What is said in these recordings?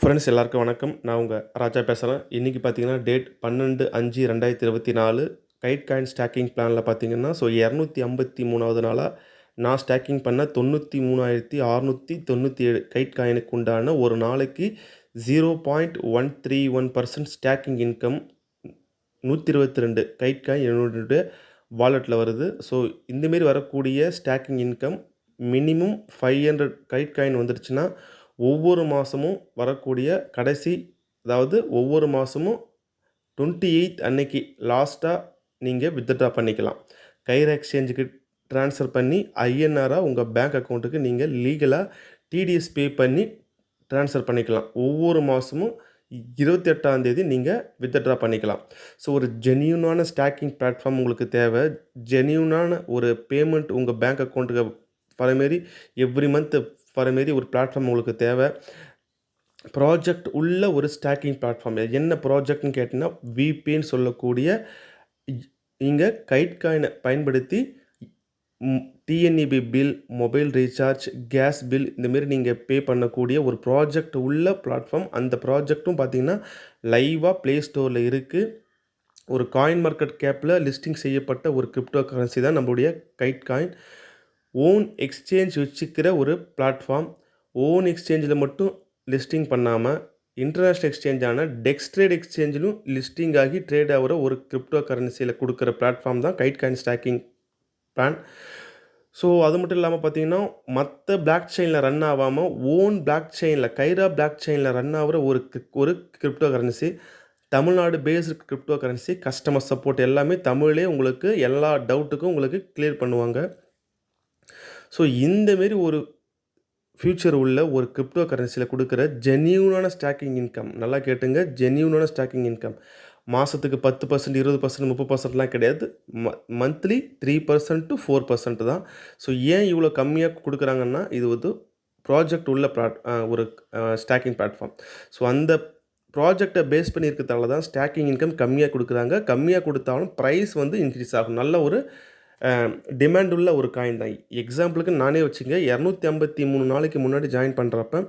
Friends எல்லாருக்கும் வணக்கம். நான் உங்கள் ராஜா பேசுகிறேன் இன்றைக்கி பார்த்தீங்கன்னா டேட் பன்னெண்டு அஞ்சு ரெண்டாயிரத்தி இருபத்தி நாலு கைட் காயின் ஸ்டாக்கிங் பிளானில் பார்த்தீங்கன்னா ஸோ இரநூத்தி ஐம்பத்தி மூணாவது நாளாக நான் ஸ்டாக்கிங் பண்ண தொண்ணூற்றி மூணாயிரத்தி அறநூற்றி தொண்ணூற்றி ஏழு கைட் காயினுக்கு உண்டான ஒரு நாளைக்கு zero point one three one percent staking income நூற்றி இருபத்தி ரெண்டு கைட் காயின் என்னுடைய வாலெட்டில் வருது. ஸோ இந்தமாரி வரக்கூடிய staking income minimum five hundred Kite coin வந்துருச்சுன்னா ஒவ்வொரு மாதமும் வரக்கூடிய கடைசி அதாவது ஒவ்வொரு மாதமும் டுவெண்ட்டி எயித் அன்னைக்கு லாஸ்ட்டாக நீங்கள் வித்ட்ரா பண்ணிக்கலாம். கைர் எக்ஸ்சேஞ்சுக்கு ட்ரான்ஸ்ஃபர் பண்ணி ஐஎன்ஆராக உங்கள் பேங்க் அக்கௌண்ட்டுக்கு நீங்கள் லீகலாக டிடிஎஸ் பே பண்ணி ட்ரான்ஸ்ஃபர் பண்ணிக்கலாம். ஒவ்வொரு மாதமும் இருபத்தி எட்டாந்தேதி நீங்கள் வித்ட்ரா பண்ணிக்கலாம். ஸோ ஒரு ஜென்யூனான ஸ்டாக்கிங் பிளாட்ஃபார்ம் உங்களுக்கு தேவை. ஜென்யூனான ஒரு பேமெண்ட் உங்கள் பேங்க் அக்கௌண்ட்டுக்கு வர மாரி எவ்ரி மந்த் வர மாரி ஒரு பிளாட்ஃபார்ம் உங்களுக்கு தேவை. ப்ராஜெக்ட் உள்ள ஒரு ஸ்டாக்கிங் பிளாட்ஃபார்ம் என்ன ப்ராஜெக்ட்னு கேட்டிங்கன்னா விபின்னு சொல்லக்கூடிய இங்கே கைட் காயினை பயன்படுத்தி TNEB bill mobile recharge gas bill இந்தமாரி நீங்கள் பே பண்ணக்கூடிய ஒரு ப்ராஜெக்ட் உள்ள பிளாட்ஃபார்ம் அந்த ப்ராஜெக்ட்டும் பார்த்தீங்கன்னா லைவாக ப்ளே ஸ்டோரில் இருக்குது ஒரு காயின் மார்க்கெட் கேப்பில் லிஸ்டிங் செய்யப்பட்ட ஒரு கிரிப்டோ கரன்சி தான் நம்மளுடைய கைட் காயின் ஓன் எக்ஸ்சேஞ்ச் வச்சுக்கிற ஒரு பிளாட்ஃபார்ம் ஓன் எக்ஸ்சேஞ்சில் மட்டும் லிஸ்டிங் பண்ணாமல் இன்டர்நேஷ்னல் எக்ஸ்சேஞ்சான டெக்ஸ்ட்ரேட் எக்ஸ்சேஞ்சிலும் லிஸ்டிங் ஆகி ட்ரேட் ஆகிற ஒரு கிரிப்டோ கரன்சியில் கொடுக்குற பிளாட்ஃபார்ம் தான் Kite coin staking plan so அது மட்டும் இல்லாமல் பார்த்தீங்கன்னா மற்ற பிளாக் செயினில் ரன் ஆகாமல் ஓன் பிளாக் செயினில் கைரா பிளாக் செயினில் ரன் ஆகிற ஒரு ஒரு crypto currency Tamil Nadu based crypto currency customer support எல்லாமே தமிழே உங்களுக்கு எல்லா டவுட்டுக்கும் உங்களுக்கு கிளியர் பண்ணுவாங்க. ஸோ இந்தமாரி ஒரு ஃப்யூச்சர் உள்ள ஒரு கிரிப்டோ கரன்சியில் கொடுக்குற ஜென்யூனான ஸ்டாக்கிங் இன்கம் நல்லா கேட்டுங்க. ஜென்யூனான ஸ்டாக்கிங் இன்கம் மாதத்துக்கு பத்து பர்சன்ட் இருபது பர்சன்ட் முப்பது பர்சன்ட்லாம் கிடையாது. ம monthly three percent to four percent தான். ஸோ ஏன் இவ்வளோ கம்மியாக கொடுக்குறாங்கன்னா இது வந்து ப்ராஜெக்ட் உள்ள ப்ளாட் ஒரு ஸ்டாக்கிங் பிளாட்ஃபார்ம் ஸோ அந்த ப்ராஜெக்டை பேஸ் பண்ணி இருக்கிறதால தான் ஸ்டாக்கிங் இன்கம் கம்மியாக கொடுக்குறாங்க. கம்மியாக கொடுத்தாலும் ப்ரைஸ் வந்து இன்க்ரீஸ் ஆகும். நல்ல ஒரு டிமாண்ட் உள்ள ஒரு காயின் தான். எக்ஸாம்பிளுக்கு நானே வச்சுங்க இரநூத்தி ஐம்பத்தி மூணு நாளைக்கு முன்னாடி ஜாயின் பண்ணுறப்ப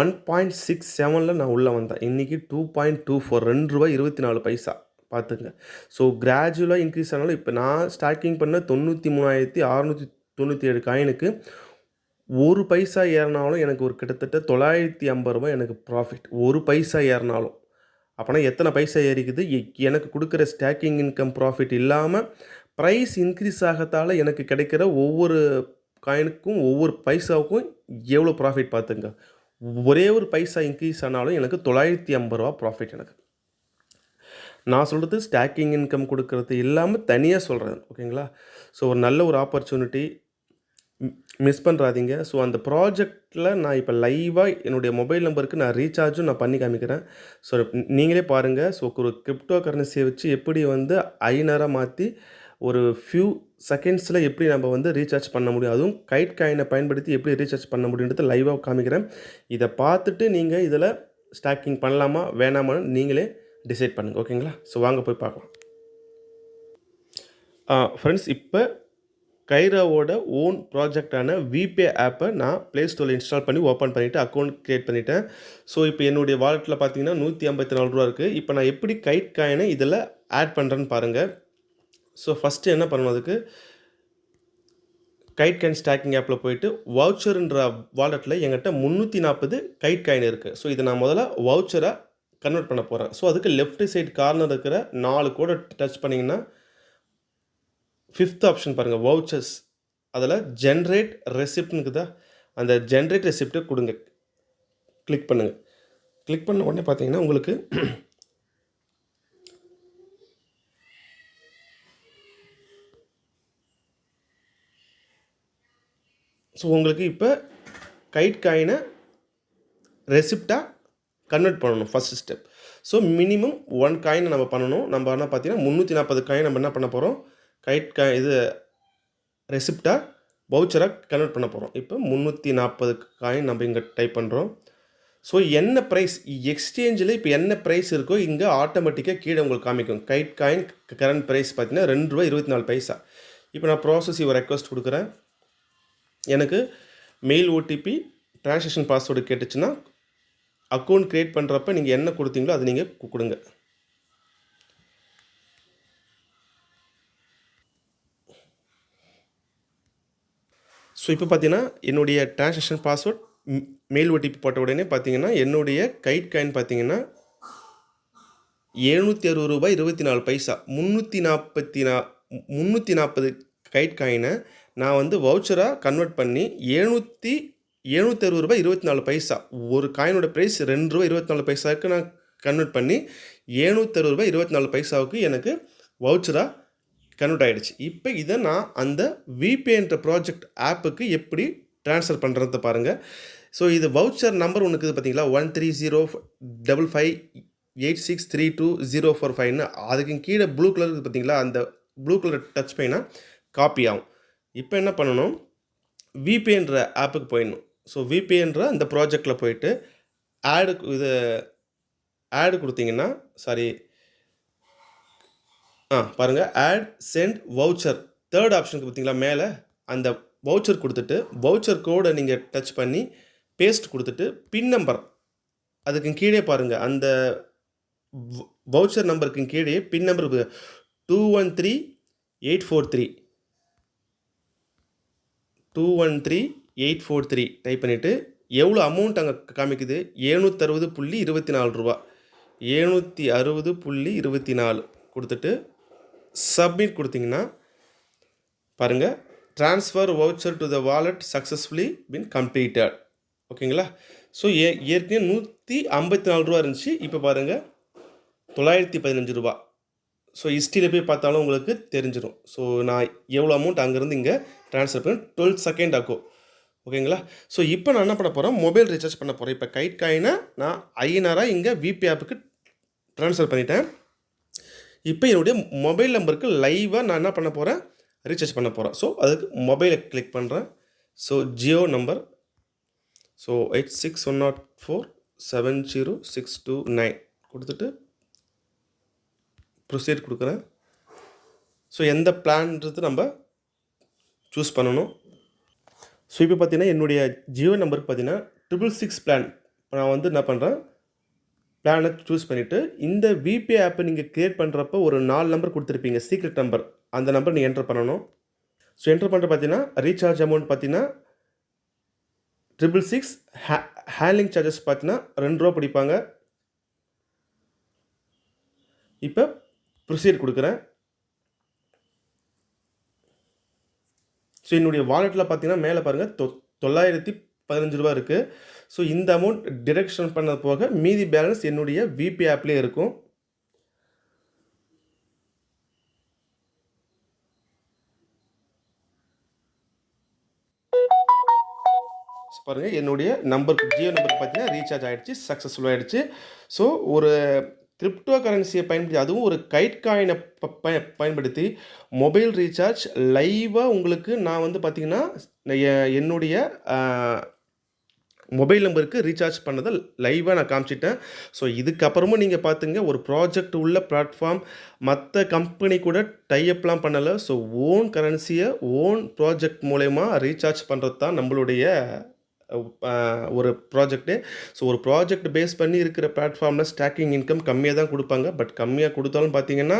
ஒன் பாயிண்ட் சிக்ஸ் செவனில் நான் உள்ளே வந்தேன். இன்றைக்கி டூ பாயிண்ட் டூ ஃபோர் ரெண்டு ரூபாய் இருபத்தி நாலு பைசா. பார்த்துங்க. ஸோ கிராஜுவலாக இன்க்ரீஸ் ஆனாலும் இப்போ நான் ஸ்டார்டிங் பண்ண தொண்ணூற்றி மூணாயிரத்தி அறநூற்றி தொண்ணூற்றி ஏழு காயினுக்கு ஒரு பைசா ஏறினாலும் எனக்கு ஒரு கிட்டத்தட்ட தொள்ளாயிரத்தி ஐம்பது ரூபாய் எனக்கு ப்ராஃபிட் ஒரு பைசா ஏறினாலும். அப்போனா எத்தனை பைசா ஏறிக்குது? எனக்கு கொடுக்குற ஸ்டாக்கிங் இன்கம் ப்ராஃபிட் இல்லாமல் ப்ரைஸ் இன்க்ரீஸ் ஆகத்தால் எனக்கு கிடைக்கிற ஒவ்வொரு காயினுக்கும் ஒவ்வொரு பைசாவுக்கும் எவ்வளோ ப்ராஃபிட் பார்த்துங்க? ஒரே ஒரு பைசா இன்க்ரீஸ் ஆனாலும் எனக்கு தொள்ளாயிரத்தி ஐம்பது ரூபா ப்ராஃபிட் எனக்கு. நான் சொல்கிறது ஸ்டாக்கிங் இன்கம் கொடுக்கறது இல்லாமல் தனியாக சொல்கிறேன் ஓகேங்களா ஸோ ஒரு நல்ல ஒரு ஆப்பர்ச்சுனிட்டி மிஸ் பண்ணுறாதீங்க ஸோ அந்த ப்ராஜெக்டில் நான் இப்போ லைவாக என்னுடைய மொபைல் நம்பருக்கு நான் ரீசார்ஜும் நான் பண்ணி காமிக்கிறேன். ஸோ நீங்களே பாருங்கள் ஸோ ஒரு கிரிப்டோ கரன்சியை வச்சு எப்படி வந்து ஐநராக மாற்றி ஒரு ஃபியூ செகண்ட்ஸில் எப்படி நம்ம வந்து ரீசார்ஜ் பண்ண முடியும்? அதுவும் கைட் காயினை பயன்படுத்தி எப்படி ரீசார்ஜ் பண்ண முடியுன்றது லைவாக காமிக்கிறேன். இதை பார்த்துட்டு நீங்கள் இதில் ஸ்டாக்கிங் பண்ணலாமா வேணாமான்னு நீங்களே டிசைட் பண்ணுங்கள் ஓகேங்களா? ஸோ வாங்க போய் பார்க்கலாம். ஃப்ரெண்ட்ஸ் இப்போ கைராவோட ஓன் ப்ராஜெக்டான விபே ஆப்பை நான் ப்ளே ஸ்டோரில் இன்ஸ்டால் பண்ணி ஓப்பன் பண்ணிவிட்டு அக்கௌண்ட் க்ரியேட் பண்ணிவிட்டேன் ஸோ இப்போ என்னுடைய வாலெட்டில் பார்த்தீங்கன்னா நூற்றி ஐம்பத்தி நாலு ரூபா இருக்குது இப்போ நான் எப்படி கைட் காயினை இதில் ஆட் பண்ணுறேன்னு பாருங்கள் ஸோ ஃபஸ்ட்டு என்ன பண்ணணும் அதுக்கு? கைட் காயின் ஸ்டாக்கிங் ஆப்பில் போயிட்டு வவுச்சருன்ற வாலெட்டில் எங்கிட்ட முந்நூற்றி நாற்பது கைட் காயின் இருக்குது ஸோ இதை நான் முதல்ல வவுச்சராக கன்வெர்ட் பண்ண போகிறேன் ஸோ அதுக்கு லெஃப்ட் சைடு கார்னர் இருக்கிற நாலு கோடை டச் பண்ணிங்கன்னா ஃபிஃப்த் ஆப்ஷன் பாருங்கள் வவுச்சர்ஸ் அதில் ஜென்ரேட் ரெசிப்ட்னு அந்த ஜென்ரேட் ரெசிப்டை கொடுங்க. கிளிக் பண்ணுங்கள் கிளிக் பண்ண உடனே பார்த்தீங்கன்னா உங்களுக்கு ஸோ உங்களுக்கு இப்போ கைட் காயினை ரெசிப்டாக கன்வெர்ட் பண்ணணும் first step so minimum one காயினை நம்ம பண்ணணும். நம்ம என்ன பார்த்தீங்கன்னா முந்நூற்றி நாற்பது காயின் நம்ம என்ன பண்ண போகிறோம் கைட் கா இது ரெசிப்டாக பவுச்சராக கன்வெர்ட் பண்ண போகிறோம் இப்போ முந்நூற்றி நாற்பது காயின் நம்ம இங்கே டைப் பண்ணுறோம் ஸோ என்ன ப்ரைஸ் எக்ஸ்சேஞ்சில் இப்போ என்ன ப்ரைஸ் இருக்கோ இங்கே ஆட்டோமேட்டிக்காக கீழே உங்களுக்கு காமிக்கும். கைட் காயின் கரண்ட் ப்ரைஸ் பார்த்தீங்கன்னா ரெண்டு ரூபா இருபத்தி நாலு பைசா. இப்போ நான் ப்ராசஸ் ஒரு ரெக்வஸ்ட் கொடுக்குறேன். எனக்கு மெயில் ஓடிபி ட்ரான்சாக்ஷன் பாஸ்வேர்டு கேட்டுச்சுன்னா அக்கௌண்ட் க்ரியேட் பண்ணுறப்ப நீங்கள் என்ன கொடுத்தீங்களோ அதை நீங்கள் கொடுங்க. ஸோ இப்போ பார்த்தீங்கன்னா என்னுடைய ட்ரான்சாக்ஷன் பாஸ்வேர்ட் மெயில் ஓடிபி போட்ட உடனே பார்த்தீங்கன்னா என்னுடைய கைட் காயின் பார்த்தீங்கன்னா எழுநூற்றி அறுபது ரூபாய் இருபத்தி நாலு பைசா முந்நூற்றி நாற்பத்தி நா முந்நூற்றி நாற்பது கைட் காயினை நான் வந்து வவுச்சராக கன்வெர்ட் பண்ணி எழுநூற்றி எழுநூற்றி அறுபது ரூபாய் இருபத்தி நாலு பைசா. ஒரு காயினோட ப்ரைஸ் ரெண்டு ரூபாய் இருபத்தி நாலு பைசாவுக்கு நான் கன்வெர்ட் பண்ணி எழுநூற்றி அறுபது ரூபாய் இருபத்தி நாலு பைசாவுக்கு எனக்கு வவுச்சராக கன்வெர்ட் ஆகிடுச்சு இப்போ இதை நான் அந்த விபிஎன்ற ப்ராஜெக்ட் ஆப்புக்கு எப்படி ட்ரான்ஸ்ஃபர் பண்ணுறத பாருங்கள் ஸோ இது வவுச்சர் நம்பர் ஒன்று இருக்குது பார்த்தீங்களா one three zero double five eight six three two zero four ஃபைவ்னு அதுக்கு கீழே ப்ளூ கலர் இருக்குது பார்த்தீங்களா அந்த ப்ளூ கலர் டச் பண்ணினா காப்பி ஆகும். இப்போ என்ன பண்ணணும்? விபிஎன்ற ஆப்புக்கு போயிடணும். ஸோ விபிஎன்ற அந்த ப்ராஜெக்டில் போயிட்டு ஆடு இது ஆடு கொடுத்தீங்கன்னா சாரி ஆ பாருங்கள் ஆட் சென்ட் வவுச்சர் தேர்ட் ஆப்ஷனுக்கு பார்த்தீங்களா மேலே? அந்த வவுச்சர் கொடுத்துட்டு வவுச்சர் கோடை நீங்கள் டச் பண்ணி பேஸ்ட் கொடுத்துட்டு பின் நம்பர் அதுக்கு கீழே பாருங்கள் அந்த வவுச்சர் நம்பருக்கு கீழே pin number two one three eight four three two one three eight four three type பண்ணிவிட்டு எவ்வளோ அமௌண்ட் அங்கே காமிக்குது? ஏழ்நூற்றறுபது புள்ளி இருபத்தி நாலு ரூபா. ஏழ்நூற்றி அறுபது புள்ளி இருபத்தி நாலு கொடுத்துட்டு சப்மிட் கொடுத்தீங்கன்னா பாருங்கள் transfer voucher to the wallet successfully been completed ஓகேங்களா? ஸோ ஏ ஏற்கனவே நூற்றி ஐம்பத்தி நாலு ரூபா இருந்துச்சு. இப்போ பாருங்கள் தொள்ளாயிரத்தி பதினஞ்சு ரூபா. ஸோ ஹிஸ்ட்ரியில் போய் பார்த்தாலும் உங்களுக்கு தெரிஞ்சிடும் ஸோ நான் எவ்வளோ அமௌண்ட் அங்கேருந்து இங்கே ட்ரான்ஸ்ஃபர் பண்ணி டுவெல் செகண்ட் ஆகும். ஓகேங்களா ஸோ இப்போ நான் என்ன பண்ண போகிறேன் மொபைல் ரீசார்ஜ் பண்ண போகிறேன் இப்போ கைட் காயினை நான் ஐஎன்ஆராக இங்கே விபி ஆப்புக்கு ட்ரான்ஸ்ஃபர் பண்ணிட்டேன். இப்போ என்னுடைய மொபைல் நம்பருக்கு லைவாக நான் என்ன பண்ண போகிறேன் ரீசார்ஜ் பண்ண போகிறேன் ஸோ அதுக்கு மொபைலை கிளிக் பண்ணுறேன் so Jio number so eight six one nought four seven zero six two nine கொடுத்துட்டு ப்ரொசீட் கொடுக்குறேன். ஸோ எந்த பிளான்றது நம்ம சூஸ் பண்ணணும். ஸோ இப்போ பார்த்தீங்கன்னா என்னுடைய ஜியோ நம்பருக்கு பார்த்தீங்கன்னா ட்ரிபிள் சிக்ஸ் பிளான் நான் வந்து என்ன பண்ணுறேன் பிளானை சூஸ் பண்ணிவிட்டு இந்த விபிஐ ஆப்பை நீங்கள் க்ரியேட் பண்ணுறப்போ ஒரு நாலு நம்பர் கொடுத்துருப்பீங்க சீக்ரெட் நம்பர் அந்த நம்பர் நீங்கள் என்டர் பண்ணணும். ஸோ என்டர் பண்ணுற பார்த்தீங்கன்னா ரீசார்ஜ் அமௌண்ட் பார்த்தீங்கன்னா ட்ரிபிள் சிக்ஸ் ஹே ஹேண்ட்லிங் சார்ஜஸ் பார்த்தீங்கன்னா ரெண்டு ரூபா பிடிப்பாங்க. இப்போ ப்ரொசீட் கொடுக்குறேன். ஸோ என்னுடைய வாலெட்டில் பார்த்தீங்கன்னா மேலே பாருங்கள் தொ தொள்ளாயிரத்தி பதினஞ்சு ரூபா இருக்குது ஸோ இந்த அமௌண்ட் டிடக்ஷன் பண்ணது போக மீதி பேலன்ஸ் என்னுடைய விபி ஆப்லேயே இருக்கும். பாருங்கள் என்னுடைய நம்பருக்கு ஜியோ நம்பருக்கு பார்த்தீங்கன்னா ரீசார்ஜ் ஆகிடுச்சு சக்ஸஸ்ஃபுல் ஆகிடுச்சு ஸோ ஒரு கிரிப்டோ கரன்சியை பயன்படுத்தி அதுவும் ஒரு கைட் காயினை பயன்படுத்தி மொபைல் ரீசார்ஜ் லைவாக உங்களுக்கு நான் வந்து பார்த்திங்கன்னா என்னுடைய மொபைல் நம்பருக்கு ரீசார்ஜ் பண்ணதை லைவாக நான் காமிச்சிட்டேன். ஸோ இதுக்கப்புறமும் நீங்கள் பார்த்துங்க ஒரு ப்ராஜெக்ட் உள்ள பிளாட்ஃபார்ம் மற்ற கம்பெனி கூட டைஅப்லாம் பண்ணலை. ஸோ ஓன் கரன்சியை ஓன் ப்ராஜெக்ட் மூலயமா ரீசார்ஜ் பண்ணுறது தான் நம்மளுடைய ஒரு ப்ராஜெக்ட்டு ஸோ ஒரு ப்ராஜெக்ட் பேஸ் பண்ணி இருக்கிற பிளாட்ஃபார்மில் ஸ்டாக்கிங் இன்கம் கம்மியாக தான் கொடுப்பாங்க. பட் கம்மியாக கொடுத்தாலும் பார்த்தீங்கன்னா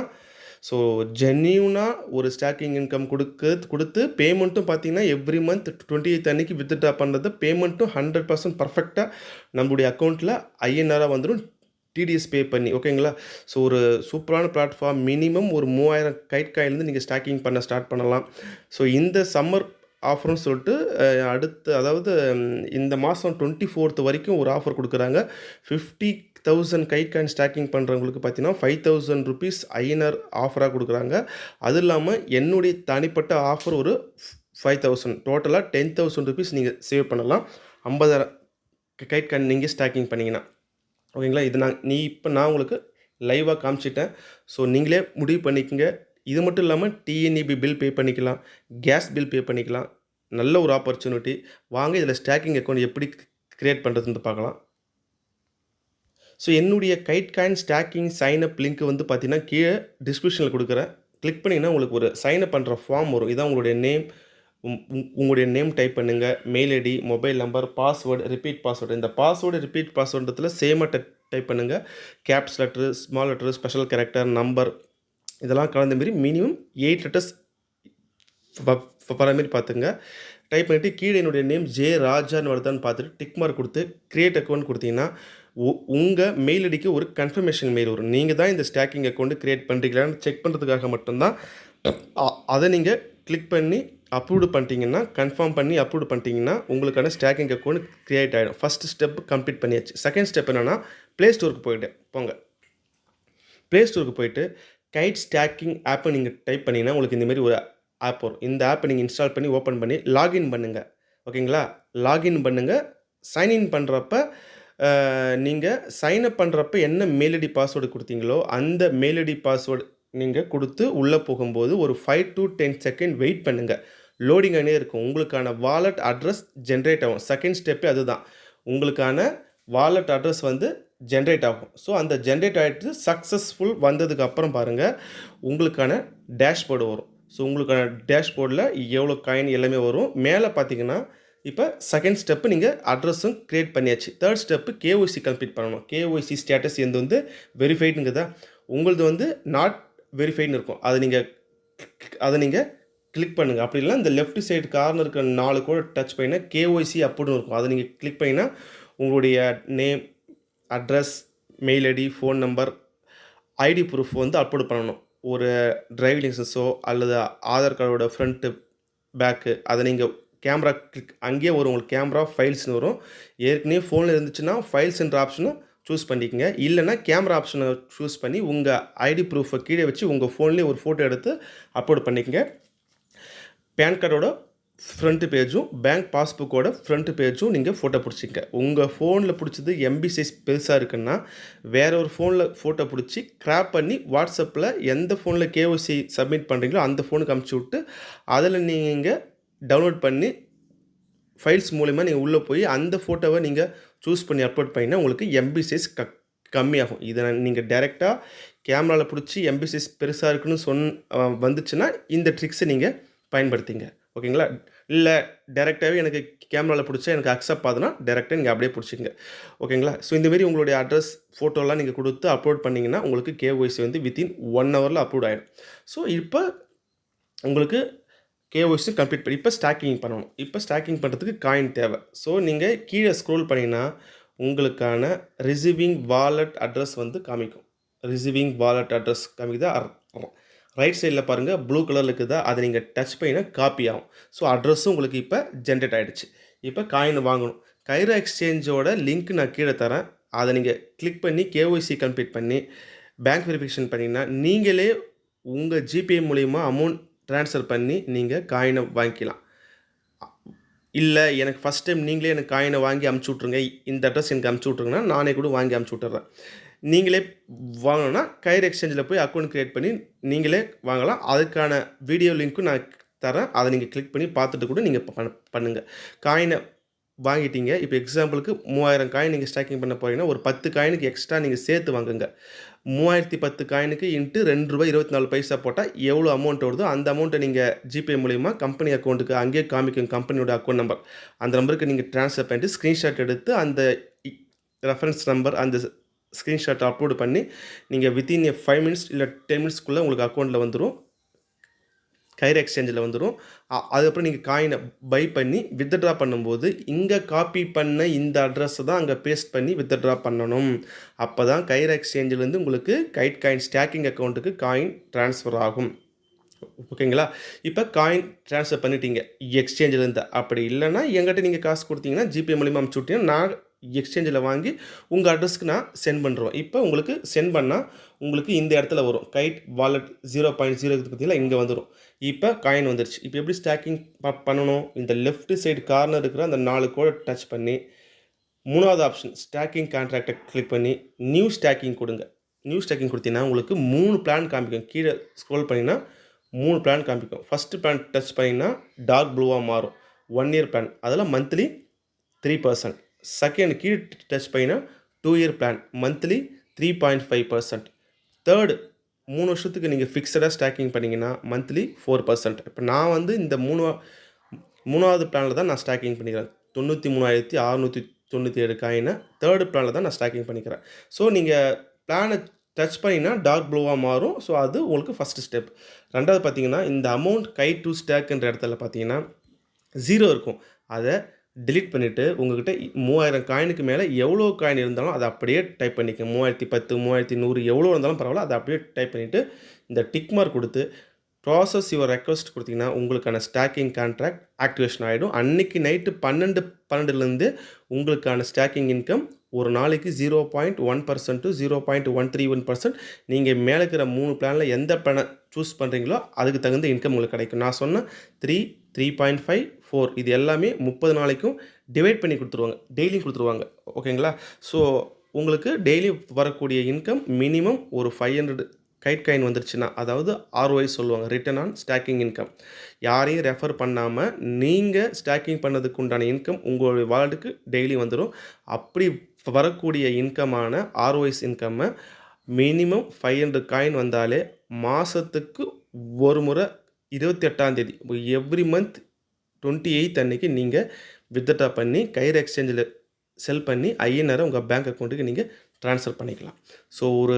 ஸோ ஜென்யூனாக ஒரு ஸ்டாக்கிங் இன்கம் கொடுக்க கொடுத்து பேமெண்ட்டும் பார்த்தீங்கன்னா எவ்ரி மந்த் டுவெண்ட்டி எய்த் அன்னைக்கு வித்ட்ரா பண்ணுறது பேமெண்ட்டும் ஹண்ட்ரட் பர்சன்ட் பர்ஃபெக்டாக நம்மளுடைய அக்கௌண்ட்டில் ஐஎன்ஆராக வந்துடும் டிடிஎஸ் பே பண்ணி. ஓகேங்களா ஸோ ஒரு சூப்பரான பிளாட்ஃபார்ம் மினிமம் ஒரு மூவாயிரம் கைட் காயிலேருந்து நீங்கள் ஸ்டாக்கிங் பண்ண ஸ்டார்ட் பண்ணலாம். ஸோ இந்த சம்மர் ஆஃபர்னு சொல்லிட்டு அடுத்து அதாவது இந்த மாதம் டுவெண்ட்டி ஃபோர்த் வரைக்கும் ஒரு ஆஃபர் கொடுக்குறாங்க. Fifty thousand guy can staking பண்ணுறவங்களுக்கு பார்த்தீங்கன்னா ஃபைவ் தௌசண்ட் ருபீஸ் ஐநர் ஆஃபராக கொடுக்குறாங்க. அது இல்லாமல் என்னுடைய தனிப்பட்ட ஆஃபர் ஒரு ஃபைவ் தௌசண்ட். டோட்டலாக டென் தௌசண்ட் ருபீஸ் நீங்கள் சேவ் பண்ணலாம். ஐம்பதாயிரம் கைட் கேன் நீங்கள் ஸ்டாக்கிங் பண்ணிங்கன்னா. ஓகேங்களா? இது நான் நீ இப்போ நான் உங்களுக்கு லைவாக காமிச்சிட்டேன். ஸோ நீங்களே முடிவு பண்ணிக்கோங்க. இது மட்டும் இல்லாமல் டிஎன்இபி பில் பே பண்ணிக்கலாம். கேஸ் பில் பே பண்ணிக்கலாம். நல்ல ஒரு ஆப்பர்ச்சுனிட்டி வாங்க இதில் ஸ்டாக்கிங் அக்கௌண்ட் எப்படி க்ரியேட் பண்ணுறதுன்னு பார்க்கலாம். ஸோ என்னுடைய Kite coin staking sign up link வந்து பார்த்தீங்கன்னா கீழே டிஸ்கிரிப்ஷனில் கொடுக்குறேன். கிளிக் பண்ணிங்கன்னா உங்களுக்கு ஒரு சைனப் பண்ணுற ஃபார்ம் வரும். இதான் உங்களுடைய நேம் உம் உங் உங்களுடைய நேம் டைப் பண்ணுங்கள் mail ID mobile number password repeat password இந்த பாஸ்வேர்டு ரிப்பீட் பாஸ்வேர்டுன்றதுல சேமாக டைப் பண்ணுங்கள் caps letter small letter special character number இதெல்லாம் கலந்த மாரி மினிமம் எயிட் லெட்டர்ஸ் வர மாரி பார்த்துங்க டைப் பண்ணிவிட்டு கீழே என்னுடைய நேம் ஜே ராஜான்னு வருதான்னு பார்த்துட்டு டிக் மார்க் கொடுத்து கிரியேட் அக்கௌண்ட் கொடுத்தீங்கன்னா உங்கள் மெயில் ஐடிக்கு ஒரு கன்ஃபர்மேஷன் மெயில் வரும். நீங்கள் தான் இந்த ஸ்டாக்கிங் அக்கௌண்ட் க்ரியேட் பண்ணுறீங்களான்னு செக் பண்ணுறதுக்காக மட்டும்தான் அதை நீங்கள் கிளிக் பண்ணி அப்ரூவ் பண்ணிட்டீங்கன்னா கன்ஃபார்ம் பண்ணி அப்ரூவ் பண்ணிட்டீங்கன்னா உங்களுக்கான ஸ்டாக்கிங் அக்கௌண்ட் க்ரியேட் ஆகிடும் ஃபஸ்ட் ஸ்டெப் கம்ப்ளீட் பண்ணியாச்சு. செகண்ட் ஸ்டெப் என்னென்னா ப்ளே ஸ்டோருக்கு போயிட்டு போங்க. ப்ளே ஸ்டோருக்கு போயிட்டு கைட் ஸ்டாக்கிங் ஆப்பை நீங்கள் டைப் பண்ணிங்கன்னா உங்களுக்கு இந்தமாரி ஒரு ஆப் வரும். இந்த ஆப்பை நீங்கள் இன்ஸ்டால் பண்ணி ஓப்பன் பண்ணி லாகின் பண்ணுங்கள் ஓகேங்களா? லாகின் பண்ணுங்கள் சைன்இன் பண்ணுறப்ப நீங்கள் சைன்அப் பண்ணுறப்ப என்ன மெயிலடி பாஸ்வேர்டு கொடுத்தீங்களோ அந்த மெயிலடி பாஸ்வேர்டு நீங்கள் கொடுத்து உள்ளே போகும்போது ஒரு five to ten second wait பண்ணுங்கள் லோடிங் ஆனே இருக்கும். உங்களுக்கான வாலெட் அட்ரஸ் ஜென்ரேட் ஆகும். செகண்ட் ஸ்டெப்பே அதுதான். உங்களுக்கான வாலெட் அட்ரஸ் வந்து ஜென்ரேட் ஆகும். ஸோ அந்த ஜென்ரேட் ஆகிட்டு சக்ஸஸ்ஃபுல் வந்ததுக்கு அப்புறம் பாருங்கள் உங்களுக்கான டேஷ்போர்டு வரும். ஸோ உங்களுக்கான டேஷ்போர்டில் எவ்வளோ காயின் எல்லாமே வரும். மேலே பார்த்தீங்கன்னா இப்போ செகண்ட் ஸ்டெப்பு நீங்கள் அட்ரஸும் க்ரியேட் பண்ணியாச்சு. தேர்ட் ஸ்டெப்பு கேஒய்சி கம்ப்ளீட் பண்ணணும். கேஒய்சி ஸ்டேட்டஸ் எந்த வந்து வெரிஃபைடுங்கிறதா உங்களது வந்து நாட் வெரிஃபைடுன்னு இருக்கும். அதை நீங்கள் அதை நீங்கள் கிளிக் பண்ணுங்கள் அப்படி இல்லை இந்த லெஃப்ட் சைடு கார்னர் இருக்கிற நாலு கூட டச் பண்ணினா கேஒய்சி அப்படின்னு இருக்கும். அதை நீங்கள் கிளிக் பண்ணினா உங்களுடைய name address mail ID phone number ID proof வந்து அப்லோட் பண்ணணும். ஒரு டிரைவிங் லைசன்ஸோ அல்லது ஆதார் கார்டோட ஃப்ரண்ட்டு பேக்கு அதை நீங்கள் கேமரா கிளிக் அங்கேயே வரும் உங்களுக்கு கேமரா ஃபைல்ஸ்னு வரும். ஏற்கனவே ஃபோனில் இருந்துச்சுன்னா ஃபைல்ஸ்ன்ற ஆப்ஷனும் சூஸ் பண்ணிக்கங்க. இல்லைன்னா கேமரா ஆப்ஷனை சூஸ் பண்ணி உங்கள் ஐடி ப்ரூஃபை கீழே வச்சு உங்கள் ஃபோன்லேயே ஒரு ஃபோட்டோ எடுத்து அப்லோட் பண்ணிக்கங்க. பேன் கார்டோட ஃப்ரண்ட்டு பேஜும் பேங்க் பாஸ்புக்கோட ஃப்ரண்ட் பேஜும் நீங்கள் ஃபோட்டோ பிடிச்சிங்க. உங்கள் ஃபோனில் பிடிச்சது எம்பி சைஸ் பெருசாக இருக்குன்னா வேற ஒரு ஃபோனில் ஃபோட்டோ பிடிச்சி கிராப் பண்ணி வாட்ஸ்அப்பில் எந்த ஃபோனில் கேஓசி சப்மிட் பண்ணுறீங்களோ அந்த ஃபோனுக்கு அமுச்சு விட்டு அதில் நீங்கள் டவுன்லோட் பண்ணி ஃபைல்ஸ் மூலிமா நீங்கள் உள்ளே போய் அந்த ஃபோட்டோவை நீங்கள் சூஸ் பண்ணி அப்லோட் பண்ணிங்கன்னா உங்களுக்கு எம்பி சைஸ் க கம்மியாகும். இதை நீங்கள் டைரெக்டாக கேமராவில் பிடிச்சி எம்பி சைஸ் பெருசாக இருக்குன்னு சொன் வந்துச்சுன்னா இந்த ட்ரிக்ஸை நீங்கள் பயன்படுத்திங்க. ஓகேங்களா? இல்லை டேரெக்டாகவே எனக்கு கேமராவில் பிடிச்சா எனக்கு அக்செப்ட் ஆகுதுன்னா டேரெக்டாக நீங்கள் அப்படியே பிடிச்சிங்க ஓகேங்களா? ஸோ இந்தமாரி உங்களுடைய அட்ரஸ் ஃபோட்டோலாம் நீங்கள் கொடுத்து அப்லோட் பண்ணிங்கன்னா உங்களுக்கு கேஒய்சி வந்து வித்தின் ஒன் ஹவரில் அப்லோட் ஆகிடும் ஸோ இப்போ உங்களுக்கு கேஒய்சி கம்ப்ளீட் பண்ணி இப்போ ஸ்டாக்கிங் பண்ணணும். இப்போ ஸ்டாக்கிங் பண்ணுறதுக்கு காயின் தேவை. ஸோ நீங்கள் கீழே ஸ்க்ரோல் பண்ணிங்கன்னா உங்களுக்கான ரிசீவிங் வாலெட் அட்ரஸ் வந்து காமிக்கும். ரிசீவிங் வாலெட் அட்ரஸ் காமிக்குதா? ரைட் சைடில் பாருங்கள் ப்ளூ கலரில் இருக்குதா அதை நீங்கள் டச் பண்ணினா காப்பி ஆகும். ஸோ அட்ரஸும் உங்களுக்கு இப்போ ஜென்ரேட் ஆகிடுச்சு இப்போ காயின் வாங்கணும். கைரா எக்ஸ்சேஞ்சோட லிங்க் நான் கீழே தரேன். அதை நீங்கள் கிளிக் பண்ணி கேஒய்சி கம்ப்ளீட் பண்ணி பேங்க் வெரிஃபிகேஷன் பண்ணிங்கன்னா நீங்களே உங்கள் ஜிபே மூலிமா அமௌண்ட் ட்ரான்ஸ்ஃபர் பண்ணி நீங்கள் காயினை வாங்கிக்கலாம். இல்லை எனக்கு ஃபஸ்ட் டைம் நீங்களே எனக்கு காயினை வாங்கி அமுச்சு விட்ருங்க இந்த அட்ரஸ் எனக்கு அமுச்சு விட்ருங்கன்னா நானே கூட வாங்கி அமுச்சு விட்டுறேன். நீங்களே வாங்கணும்னா கயிறு எக்ஸ்சேஞ்சில் போய் அக்கௌண்ட் க்ரியேட் பண்ணி நீங்களே வாங்கலாம். அதுக்கான வீடியோ லிங்க்கும் நான் தரேன். அதை நீங்கள் கிளிக் பண்ணி பார்த்துட்டு கூட நீங்கள் பண்ணுங்கள் காயினை வாங்கிட்டீங்க. இப்போ எக்ஸாம்பிளுக்கு மூவாயிரம் காயின் நீங்கள் ஸ்டாக்கிங் பண்ண போகிறீங்கன்னா ஒரு பத்து காயினுக்கு எக்ஸ்ட்ரா நீங்கள் சேர்த்து வாங்குங்க. மூவாயிரத்தி பத்து காயினுக்கு இன்ட்டு ரெண்டு ரூபாய் இருபத்தி நாலு பைசா போட்டால் எவ்வளோ அமௌண்ட் வருதோ அந்த அமௌண்ட்டை நீங்கள் ஜிபே மூலிமா கம்பெனி அக்கௌண்ட்டுக்கு அங்கேயே காமிக்கும் கம்பெனியோட அக்கௌண்ட் நம்பர் அந்த நம்பருக்கு நீங்கள் ட்ரான்ஸ்ஃபர் பண்ணிட்டு ஸ்க்ரீன்ஷாட் எடுத்து அந்த ரெஃபரன்ஸ் நம்பர் அந்த ஸ்க்ரீன்ஷாட் அப்லோட் பண்ணி நீங்கள் வித்தின் எ ஃபைவ் மினிட்ஸ் இல்லை டென் மினிட்ஸ்க்குள்ளே உங்களுக்கு அக்கௌண்ட்டில் வந்துடும் கைர் எக்ஸ்சேஞ்சில் வந்துடும் அதுக்கப்புறம் நீங்கள் காயினை பை பண்ணி வித்ட்ரா பண்ணும்போது இங்கே காப்பி பண்ண இந்த அட்ரஸை தான் அங்கே பேஸ்ட் பண்ணி வித்ட்ரா பண்ணணும். அப்போ தான் கைர் எக்ஸ்சேஞ்சிலேருந்து உங்களுக்கு கைட் காயின் ஸ்டாக்கிங் அக்கௌண்ட்டுக்கு காயின் ட்ரான்ஸ்ஃபர் ஆகும். ஓகேங்களா இப்போ காயின் ட்ரான்ஸ்ஃபர் பண்ணிட்டீங்க. எக்ஸ்சேஞ்சிலேருந்து அப்படி இல்லைன்னா எங்கிட்ட நீங்கள் காசு கொடுத்தீங்கன்னா ஜிபே மூலிமா அமுச்சு விட்டீங்கன்னா நான் எக்ஸ்சேஞ்சில் வாங்கி உங்கள் அட்ரஸ்க்கு நான் சென்ட் பண்ணுறோம் இப்போ உங்களுக்கு சென்ட் பண்ணால் உங்களுக்கு இந்த இடத்துல வரும். Kite wallet zero point zero பார்த்தீங்களா? இங்கே வந்துடும் இப்போ காயின் வந்துருச்சு. இப்போ எப்படி ஸ்டாக்கிங் பண்ணணும்? இந்த லெஃப்ட் சைடு கார்னர் இருக்கிற அந்த நாலு கோடை டச் பண்ணி மூணாவது ஆப்ஷன் ஸ்டாக்கிங் கான்ட்ராக்டை கிளிக் பண்ணி நியூ ஸ்டாக்கிங் கொடுங்க. நியூ ஸ்டாக்கிங் கொடுத்தீங்கன்னா உங்களுக்கு மூணு பிளான் காமிக்கும். கீழே ஸ்க்ரோல் பண்ணிங்கன்னா மூணு பிளான் காமிக்கும். ஃபஸ்ட்டு பிளான் டச் பண்ணிங்கன்னா டார்க் ப்ளூவாக மாறும். ஒன் இயர் பிளான் அதெல்லாம் மந்த்லி த்ரீ பர்சன்ட் செகண்ட் கீழ் டச் பண்ணினா two year plan monthly three point five percent third மூணு வருஷத்துக்கு நீங்கள் ஃபிக்ஸடாக ஸ்டாக்கிங் பண்ணிங்கன்னா மந்த்லி ஃபோர் பர்சன்ட் இப்போ நான் வந்து இந்த மூணு மூணாவது பிளானில் தான் நான் ஸ்டாக்கிங் பண்ணிக்கிறேன். தொண்ணூற்றி மூணாயிரத்தி அறநூற்றி தொண்ணூற்றி ஏழு காயினை தேர்டு பிளானில் தான் நான் ஸ்டாக்கிங் பண்ணிக்கிறேன். ஸோ நீங்கள் பிளானை டச் பண்ணினா டார்க் ப்ளூவாக மாறும். ஸோ அது உங்களுக்கு ஃபஸ்ட்டு ஸ்டெப் ரெண்டாவது பார்த்தீங்கன்னா இந்த அமௌண்ட் கை டு ஸ்டாக்ன்ற இடத்துல பார்த்தீங்கன்னா ஜீரோ இருக்கும். அதை டிலீட் பண்ணிவிட்டு உங்கள்கிட்ட மூவாயிரம் காயினுக்கு மேலே எவ்வளோ காயின் இருந்தாலும் அதை அப்படியே டைப் பண்ணிக்க. மூவாயிரத்தி பத்து மூவாயிரத்தி நூறு எவ்வளோ இருந்தாலும் பரவாயில்ல அதை அப்படியே டைப் பண்ணிவிட்டு இந்த டிக் மார்க் கொடுத்து ப்ராசஸ் யுவர் ரெக்வஸ்ட் கொடுத்தீங்கன்னா உங்களுக்கான ஸ்டாக்கிங் கான்ட்ராக்ட் ஆக்டிவேஷன் ஆகிடும் அன்னைக்கு நைட்டு பன்னெண்டு பன்னெண்டுலேருந்து உங்களுக்கான ஸ்டாக்கிங் இன்கம் ஒரு நாளைக்கு zero point one percent to zero point one three one percent நீங்கள் மேலே இருக்கிற மூணு பிளானில் எந்த பிளானை சூஸ் பண்ணுறீங்களோ அதுக்கு தகுந்த இன்கம் உங்களுக்கு கிடைக்கும். நான் சொன்ன three three point five four இது எல்லாமே முப்பது நாளைக்கும் டிவைட் பண்ணி கொடுத்துருவாங்க. டெய்லியும் கொடுத்துருவாங்க. ஓகேங்களா ஸோ உங்களுக்கு டெய்லி வரக்கூடிய இன்கம் மினிமம் ஒரு ஃபைவ் ஹண்ட்ரட் கைட் காயின் வந்துருச்சுன்னா அதாவது ஆர்ஒய் சொல்லுவாங்க ரிட்டர்ன் ஆன் ஸ்டாக்கிங் இன்கம் யாரையும் ரெஃபர் பண்ணாமல் நீங்கள் ஸ்டாக்கிங் பண்ணதுக்கு உண்டான இன்கம் உங்களுடைய வாலெட்டுக்கு டெய்லி வந்துடும் அப்படி வரக்கூடிய இன்கமான ஆர்ஒய்ஸ் இன்கம்மை மினிமம் ஃபைவ் ஹண்ட்ரட் காயின் வந்தாலே மாதத்துக்கு ஒரு முறை இருபத்தி எட்டாந்தேதி எவ்ரி மந்த் டுவெண்ட்டி எயித் அன்னைக்கு நீங்கள் வித்ட்ரா பண்ணி கயிறு எக்ஸ்சேஞ்சில் செல் பண்ணி ஐஎன்ஆரை உங்கள் பேங்க் அக்கௌண்ட்டுக்கு நீங்கள் ட்ரான்ஸ்ஃபர் பண்ணிக்கலாம். ஸோ ஒரு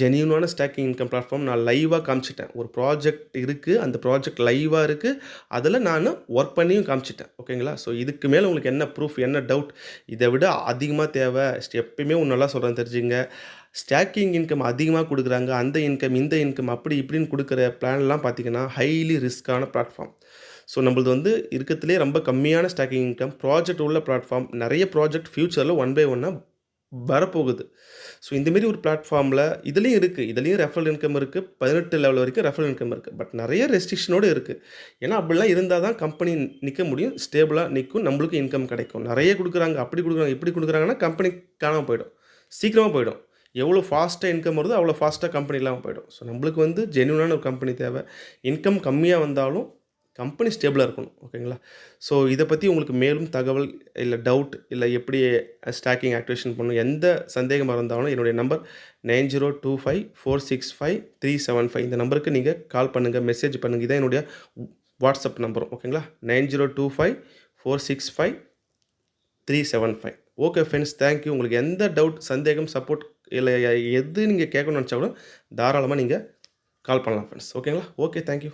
ஜெனியூனான ஸ்டாக்கிங் இன்கம் பிளாட்ஃபார்ம் நான் லைவாக காமிச்சிட்டேன். ஒரு ப்ராஜெக்ட் இருக்குது அந்த ப்ராஜெக்ட் லைவாக இருக்குது அதில் நான் ஒர்க் பண்ணியும் காமிச்சிட்டேன். ஓகேங்களா? ஸோ இதுக்கு மேலே உங்களுக்கு என்ன ப்ரூஃப் என்ன டவுட் இதை விட அதிகமாக தேவை. எப்பயுமே ஒன்று நல்லா சொல்கிறேன் தெரிஞ்சுங்க. ஸ்டாக்கிங் இன்கம் அதிகமாக கொடுக்குறாங்க. அந்த இன்கம் இந்த இன்கம் அப்படி இப்படின்னு கொடுக்குற பிளான்லாம் பார்த்தீங்கன்னா ஹைலி ரிஸ்க்கான பிளாட்ஃபார்ம் ஸோ நம்மளது வந்து இருக்கிறதுலே ரொம்ப கம்மியான ஸ்டாக்கிங் இன்கம் ப்ராஜெக்ட் உள்ள பிளாட்ஃபார்ம் நிறைய ப்ராஜெக்ட் ஃப்யூச்சரில் ஒன் பை ஒன்னாக வரப்போகுது. ஸோ இந்தமாரி ஒரு பிளாட்ஃபார்மில் இதுலேயும் இருக்குது இதுலேயும் ரெஃபரல் இன்கம் இருக்குது பதினெட்டு லெவல் வரைக்கும் ரெஃபரல் இன்கம் இருக்குது பட் நிறைய ரெஸ்ட்ரிக்ஷனோடு இருக்குது ஏன்னா அப்படிலாம் இருந்தால் தான் கம்பெனி நிற்க முடியும். ஸ்டேபிளாக நிற்கும் நம்மளுக்கு இன்கம் கிடைக்கும். நிறைய கொடுக்குறாங்க. அப்படி கொடுக்குறாங்க. இப்படி கொடுக்குறாங்கன்னா கம்பெனி காணாமல் போயிடும். சீக்கிரமாக போயிடும். எவ்வளோ ஃபாஸ்ட்டாக இன்கம் வருதோ அவ்வளோ ஃபாஸ்ட்டாக கம்பெனி இல்லாமல் போயிடும். ஸோ நம்மளுக்கு வந்து ஜென்யூனான ஒரு கம்பெனி தேவை. இன்கம் கம்மியாக வந்தாலும் கம்பெனி ஸ்டேபிளாக இருக்கணும் ஓகேங்களா? ஸோ இதை பற்றி உங்களுக்கு மேலும் தகவல் இல்லை டவுட் இல்லை எப்படி ஸ்டாக்கிங் ஆக்டிவேஷன் பண்ணணும் எந்த சந்தேகமாக இருந்தாலும் என்னுடைய number nine zero two five four six five three seven five. இந்த நம்பருக்கு நீங்கள் கால் பண்ணுங்கள் மெசேஜ் பண்ணுங்கள் இதான் என்னுடைய வாட்ஸ்அப் நம்பரும் ஓகேங்களா? Nine zero two five four six five three seven five. Okay friends thank you உங்களுக்கு எந்த டவுட் சந்தேகம் சப்போர்ட் இல்லை எது நீங்கள் கேட்கணும்னு நினச்சா கூட தாராளமாக நீங்கள் கால் பண்ணலாம் ஃப்ரெண்ட்ஸ் ஓகேங்களா ஓகே தேங்க்யூ